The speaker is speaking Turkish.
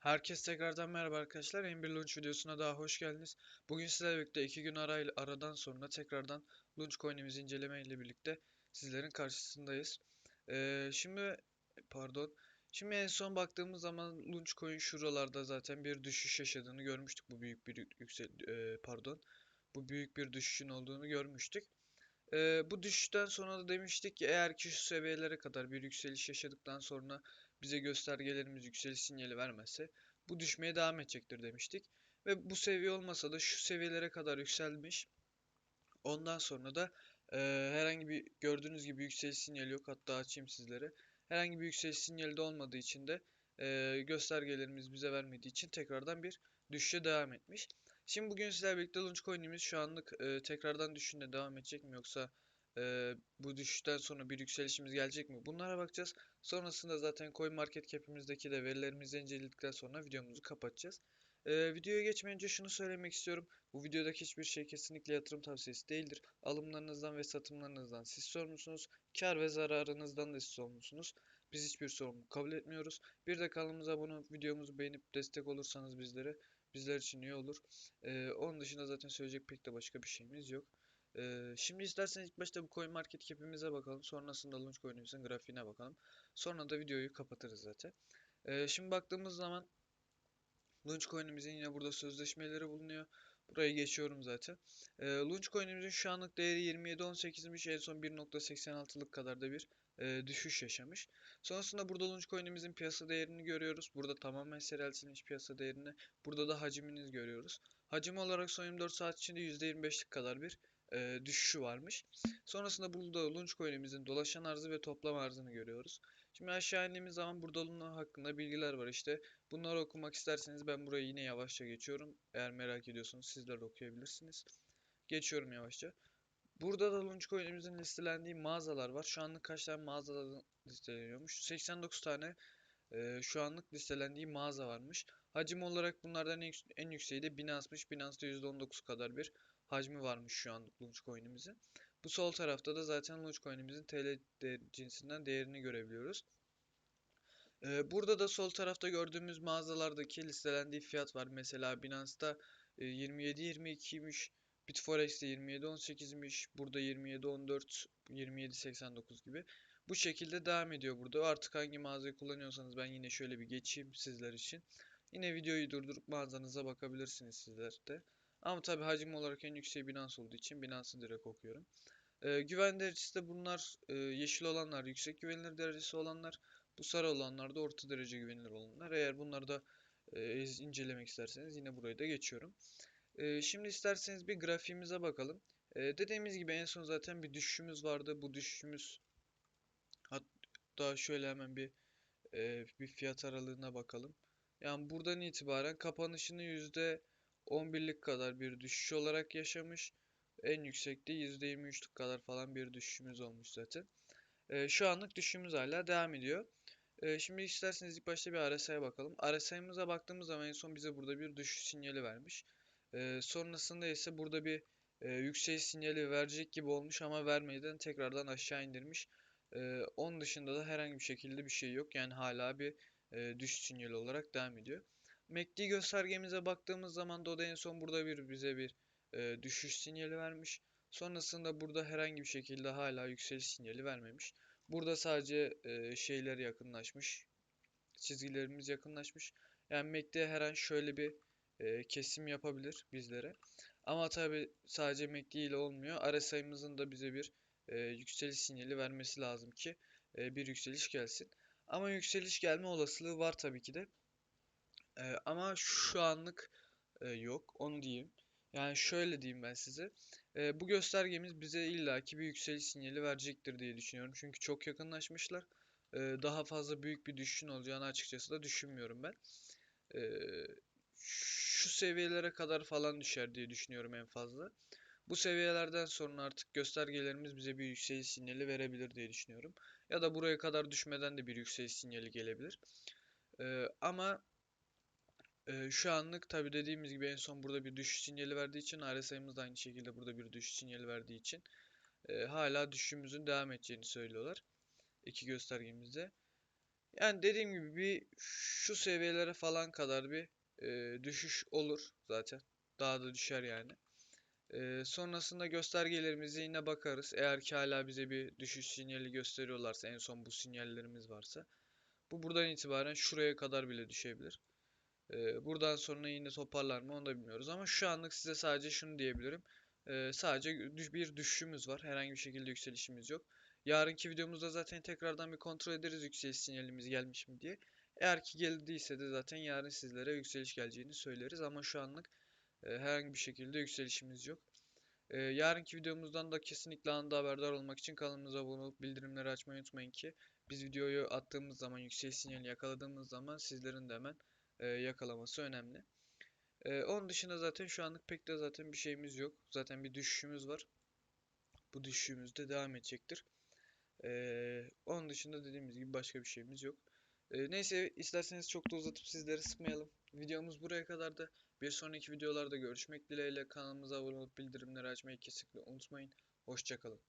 Herkes tekrardan merhaba arkadaşlar. M1 Launch videosuna daha hoş geldiniz. Bugün sizlerle birlikte 2 gün arayla, aradan sonra tekrardan Launch Coin'imizi inceleme ile birlikte sizlerin karşısındayız. Ee, şimdi pardon. Şimdi en son baktığımız zaman Launch Coin şuralarda zaten bir düşüş yaşadığını görmüştük. Bu büyük bir yüksel e, pardon. Bu büyük bir düşüşün olduğunu görmüştük. Ee, bu düşüşten sonra da demiştik ki eğer ki şu seviyelere kadar bir yükseliş yaşadıktan sonra bize göstergelerimiz yükseliş sinyali vermezse bu düşmeye devam edecektir demiştik. Ve bu seviye olmasa da şu seviyelere kadar yükselmiş. Ondan sonra da e, herhangi bir gördüğünüz gibi yükseliş sinyali yok. Hatta açayım sizlere. Herhangi bir yükseliş sinyali de olmadığı için de e, göstergelerimiz bize vermediği için tekrardan bir düşüşe devam etmiş. Şimdi bugün sizlerle birlikte launch coin'imiz şu anlık e, tekrardan düşünde devam edecek mi yoksa e, bu düşüşten sonra bir yükselişimiz gelecek mi? Bunlara bakacağız. Sonrasında zaten coin market cap'imizdeki de verilerimizi inceledikten sonra videomuzu kapatacağız. E, videoya geçmeden önce şunu söylemek istiyorum. Bu videodaki hiçbir şey kesinlikle yatırım tavsiyesi değildir. Alımlarınızdan ve satımlarınızdan siz sorumlusunuz. Kar ve zararınızdan da siz sorumlusunuz. Biz hiçbir sorumluluk kabul etmiyoruz. Bir de kanalımıza abone olup videomuzu beğenip destek olursanız bizlere bizler için iyi olur. Ee, onun dışında zaten söyleyecek pek de başka bir şeyimiz yok. Ee, şimdi isterseniz ilk başta bu coin market cap'imize bakalım. Sonrasında launch coin'imizin grafiğine bakalım. Sonra da videoyu kapatırız zaten. Ee, şimdi baktığımız zaman launch coin'imizin yine burada sözleşmeleri bulunuyor. Burayı geçiyorum zaten. Ee, launch coin'imizin şu anlık değeri 27.18'miş. En son 1.86'lık kadar da bir e, düşüş yaşamış. Sonrasında burada launch coin'imizin piyasa değerini görüyoruz. Burada tamamen seyreltilmiş piyasa değerini. Burada da hacminiz görüyoruz. Hacim olarak son 24 saat içinde %25'lik kadar bir e, düşüşü varmış. Sonrasında burada launch coin'imizin dolaşan arzı ve toplam arzını görüyoruz. Şimdi aşağı indiğimiz zaman burada bunun hakkında bilgiler var işte. Bunları okumak isterseniz ben burayı yine yavaşça geçiyorum. Eğer merak ediyorsanız sizler de okuyabilirsiniz. Geçiyorum yavaşça. Burada da launch coin'imizin listelendiği mağazalar var. Şu anlık kaç tane mağazalar listeleniyormuş? 89 tane e, şu anlık listelendiği mağaza varmış. Hacim olarak bunlardan en, en yükseği de Binance'mış. Binance'da %19 kadar bir hacmi varmış şu anlık launch coin'imizin. Bu sol tarafta da zaten launch coin'imizin TL de cinsinden değerini görebiliyoruz. Ee, burada da sol tarafta gördüğümüz mağazalardaki listelendiği fiyat var. Mesela Binance'da e, 27.22'ymiş. Bitforex'te 27.18'miş. Burada 27.14, 27.89 gibi. Bu şekilde devam ediyor burada. Artık hangi mağazayı kullanıyorsanız ben yine şöyle bir geçeyim sizler için. Yine videoyu durdurup mağazanıza bakabilirsiniz sizler de. Ama tabi hacim olarak en yüksek Binance olduğu için Binance'ı direkt okuyorum. Ee, güven derecesi de bunlar e, yeşil olanlar yüksek güvenilir derecesi olanlar. Bu sarı olanlar da orta derece güvenilir olanlar. Eğer bunları da e, incelemek isterseniz yine burayı da geçiyorum. E, şimdi isterseniz bir grafiğimize bakalım. E, dediğimiz gibi en son zaten bir düşüşümüz vardı. Bu düşüşümüz hatta şöyle hemen bir e, bir fiyat aralığına bakalım. Yani buradan itibaren kapanışını yüzde 11'lik kadar bir düşüş olarak yaşamış. En yüksekte %23'lük kadar falan bir düşüşümüz olmuş zaten. E, şu anlık düşüşümüz hala devam ediyor. E, şimdi isterseniz ilk başta bir RSI'ye bakalım. RSI'mize baktığımız zaman en son bize burada bir düşüş sinyali vermiş. E, sonrasında ise burada bir e, yükseliş sinyali verecek gibi olmuş ama vermeden tekrardan aşağı indirmiş. E, onun dışında da herhangi bir şekilde bir şey yok. Yani hala bir e, düşüş sinyali olarak devam ediyor. MACD göstergemize baktığımız zaman da o da en son burada bir bize bir e, düşüş sinyali vermiş. Sonrasında burada herhangi bir şekilde hala yükseliş sinyali vermemiş. Burada sadece e, şeyler yakınlaşmış. Çizgilerimiz yakınlaşmış. Yani MACD her an şöyle bir e, kesim yapabilir bizlere. Ama tabi sadece MACD ile olmuyor. RSI'mızın da bize bir e, yükseliş sinyali vermesi lazım ki e, bir yükseliş gelsin. Ama yükseliş gelme olasılığı var tabii ki de. E, ama şu anlık e, yok. Onu diyeyim. Yani şöyle diyeyim ben size. E, bu göstergemiz bize illaki bir yükseliş sinyali verecektir diye düşünüyorum. Çünkü çok yakınlaşmışlar. E, daha fazla büyük bir düşüşün olacağını açıkçası da düşünmüyorum ben. E, şu seviyelere kadar falan düşer diye düşünüyorum en fazla. Bu seviyelerden sonra artık göstergelerimiz bize bir yükseliş sinyali verebilir diye düşünüyorum. Ya da buraya kadar düşmeden de bir yükseliş sinyali gelebilir. Ee, ama e, şu anlık tabi dediğimiz gibi en son burada bir düşüş sinyali verdiği için RSI'miz da aynı şekilde burada bir düşüş sinyali verdiği için e, hala düşüşümüzün devam edeceğini söylüyorlar. iki göstergemizde. Yani dediğim gibi bir şu seviyelere falan kadar bir e, düşüş olur zaten. Daha da düşer yani. E, sonrasında göstergelerimize yine bakarız. Eğer ki hala bize bir düşüş sinyali gösteriyorlarsa en son bu sinyallerimiz varsa. Bu buradan itibaren şuraya kadar bile düşebilir. E, buradan sonra yine toparlar mı onu da bilmiyoruz. Ama şu anlık size sadece şunu diyebilirim. E, sadece bir düşüşümüz var. Herhangi bir şekilde yükselişimiz yok. Yarınki videomuzda zaten tekrardan bir kontrol ederiz yükseliş sinyalimiz gelmiş mi diye. Eğer ki geldiyse de zaten yarın sizlere yükseliş geleceğini söyleriz ama şu anlık e, herhangi bir şekilde yükselişimiz yok. E, yarınki videomuzdan da kesinlikle anında haberdar olmak için kanalımıza abone olup bildirimleri açmayı unutmayın ki biz videoyu attığımız zaman yükseliş sinyali yakaladığımız zaman sizlerin de hemen e, yakalaması önemli. E, onun dışında zaten şu anlık pek de zaten bir şeyimiz yok. Zaten bir düşüşümüz var. Bu düşüşümüz de devam edecektir. Ee, onun dışında dediğimiz gibi başka bir şeyimiz yok. Ee, neyse isterseniz çok da uzatıp sizleri sıkmayalım. Videomuz buraya kadardı. Bir sonraki videolarda görüşmek dileğiyle kanalımıza abone olup bildirimleri açmayı kesinlikle unutmayın. Hoşçakalın.